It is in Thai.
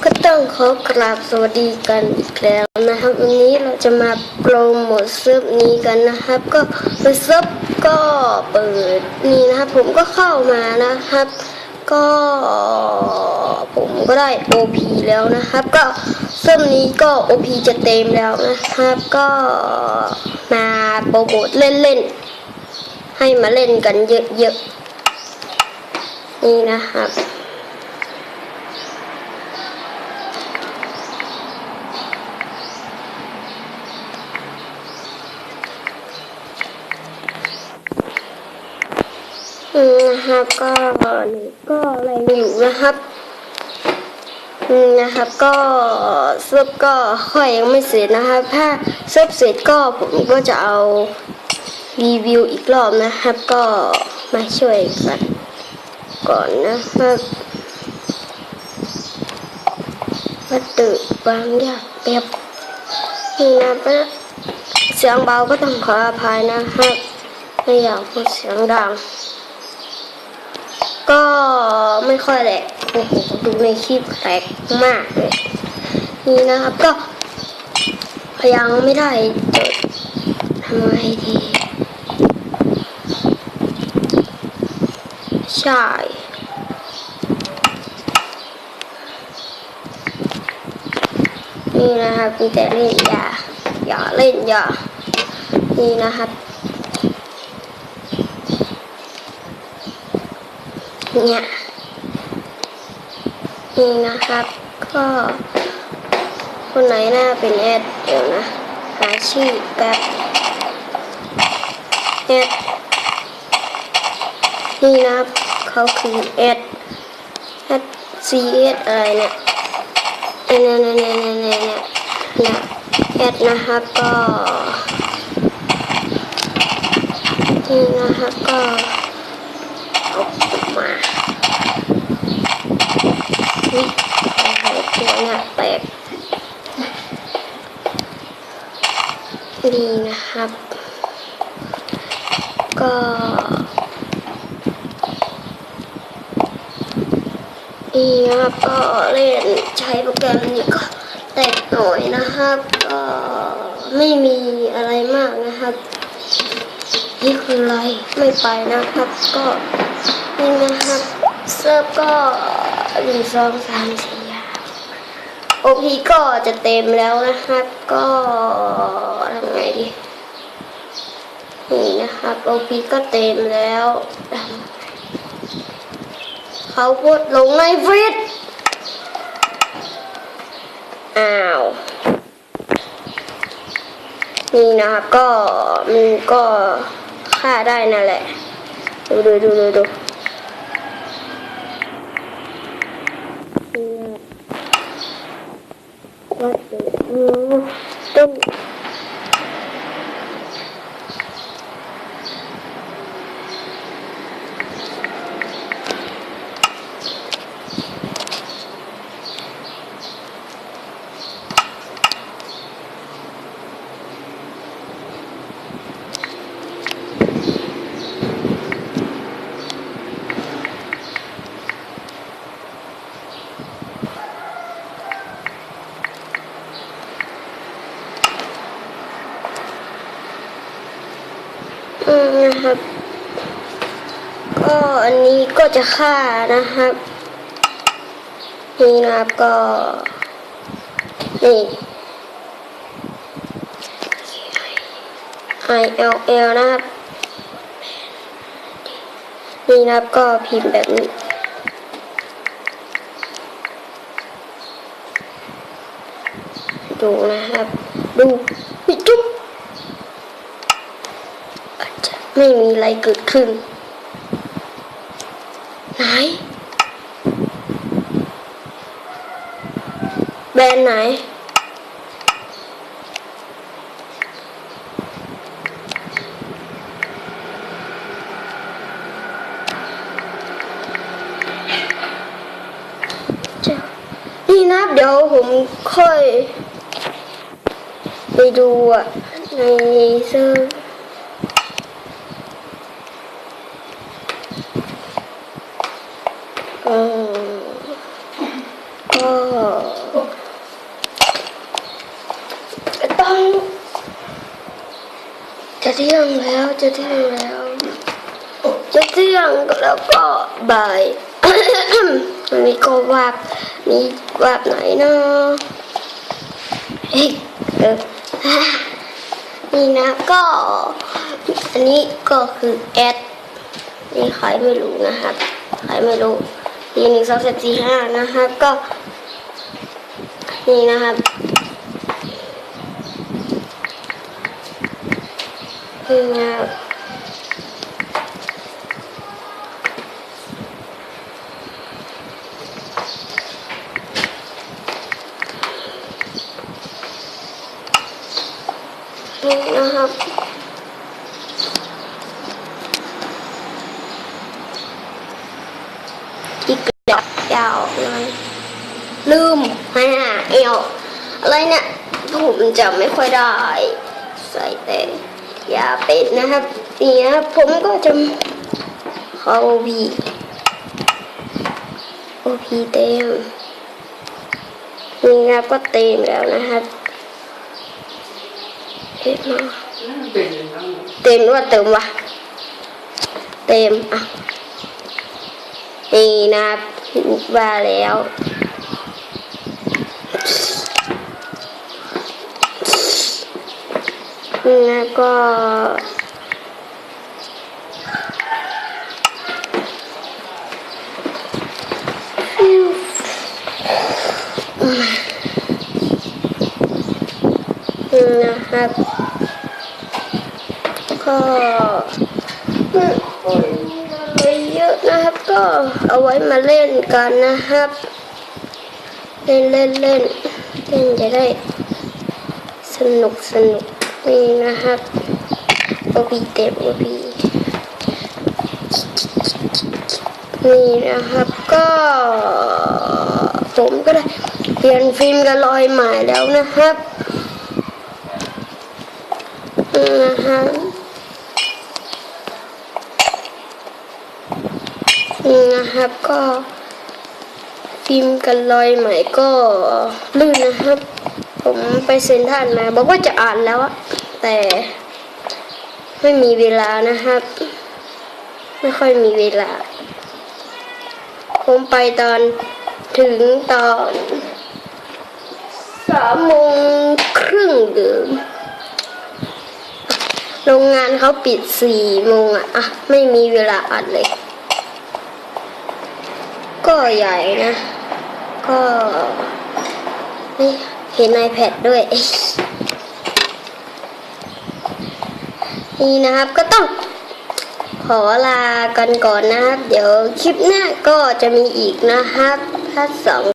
ก็ต้องขอกราบสวัสดีกันอีกแล้วนะครับ วันนี้เราจะมาโปรโมทเซิร์ฟนี้กันนะครับ ก็เป็นเซิร์ฟก็เปิดนี่นะครับ ผมก็เข้ามานะครับ ก็ผมก็ได้ OP แล้วนะครับ ก็เซิร์ฟนี้ก็ OP จะเต็มแล้วนะครับ ก็มาโปรโมทเล่นๆให้มาเล่นกันเยอะๆนี่นะครับ นะครับก็นี่ก็อะไรอยู่นะครับอืมนะครับก็เซิร์ฟก็ค่อยยังไม่เสร็จนะครับ ถ้าเซิร์ฟเสร็จก็ผมก็จะเอารีวิวอีกรอบนะครับ ก็มาช่วยกันก่อนนะครับวัตถุบางอย่างแบบนี่นะเสียงเบาก็ต้องขออภัยนะครับไม่อยากพูดเสียงดัง ก็ไม่ค่อยแหละโอ้โหดูในคลิปแปลกมากเลยนี่นะครับก็ยังไม่ได้จดทำไงดีใช่นี่นะครับมีแต่เล่นอย่าอย่าเล่นอย่านี่นะครับ เนี่ยนี่นะครับ ก็คนไหนหน้าเป็นแอดเดี๋ยวนะ หาชื่อแป๊บแอดนี่นะเขาคือแอดแอดซีเอสอะไรเนี่ยเนี่ยเนี่ยเนี่ยเนี่ยเนี่ยเนี่ยแอดนะครับก็นี่นะครับก็ มานี่โอ้โหตัวเนี่ยแตกนี่นะครับ ก็นี่นะครับก็เล่นใช้โปรแกรมนี้ก็แตกหน่อยนะครับ ก็ไม่มีอะไรมากนะครับ นี่คืออะไรไม่ไปนะครับก็ นี่นะครับเซิร์ฟก็หนึ่งสองสามสี่โอพีก็จะเต็มแล้วนะครับ ก็ทำไงดีนี่นะครับโอพีก็เต็มแล้วเขาพูดลงในฟรีดอ้าวนี่นะครับก็มันก็ฆ่าได้นั่นแหละ ดูดูดูดู 嗯 อืมนะครับ ก็อันนี้ก็จะฆ่านะครับ นี่นะครับก็นี่ I L L นะครับ นี่นะครับก็พิมพ์แบบนี้ดูนะครับ ดูปิดจุ๊บอาจจะ ไม่มีอะไรเกิดขึ้น ไหน แบรนด์ไหนเจ้านี่นะเดี๋ยวผมค่อย ไปดูอะในเซิร์ก็ งแล้ว จะเที่ยงแล้วจะเที่ยงแล้วก็บ่ายวันนี้ก็วาบมีวาบไหนเนาะเฮ้ยเออนี่นะก็ อันนี้ก็คือแอดนี่ใครไม่รู้นะครับใครไม่รู้ทีหนึ่งสองสามสี่ห้านะครับก็ นี่นะครับนี่นะ ครับนี่นะครับอีกดอกยาวเลยลืมฮ่าเอวอะไรเนี่ยผมจะไม่ค่อยได้ ใส่แต่ อย่าเป็ดนะครับเนี่นะครับผมก็จะเข้าพีโอพีเต็มนี่ครับก็เต็มแล้วนะครับเต็มมาเต็มว่าเติมวะเต็มอะนี่นะครับว่าแล้วแล้ว ก็ นะครับ ก็มีเยอะนะครับก็เอาไว้มาเล่นกันนะครับ เล่นเล่นเล่นเล่นจะได้สนุกสนุก นี่นะครับโอพีเต็มโอพีนี่นะครับก็ผมก็ได้เปลี่ยนฟิล์มกับรอยใหม่แล้วนะครับนะครับนี่นะครับก็ฟิล์มกันรอยใหม่ก็ลื่นนะครับ ผมไปเซ็นทรันมาบอกว่าจะอ่านแล้วอะแต่ไม่มีเวลานะครับ ไม่ค่อยมีเวลา ผมไปตอนถึงตอนสามโมงครึ่งเดิมโรงงานเขาปิดสี่โมงอะอะไม่มีเวลาอ่านเลย ก็ใหญ่นะ ก็นี่ เห็น iPad ด้วย นี่นะครับก็ต้องขอลากันก่อนนะครับ เดี๋ยวคลิปหน้าก็จะมีอีกนะครับถ้าสอง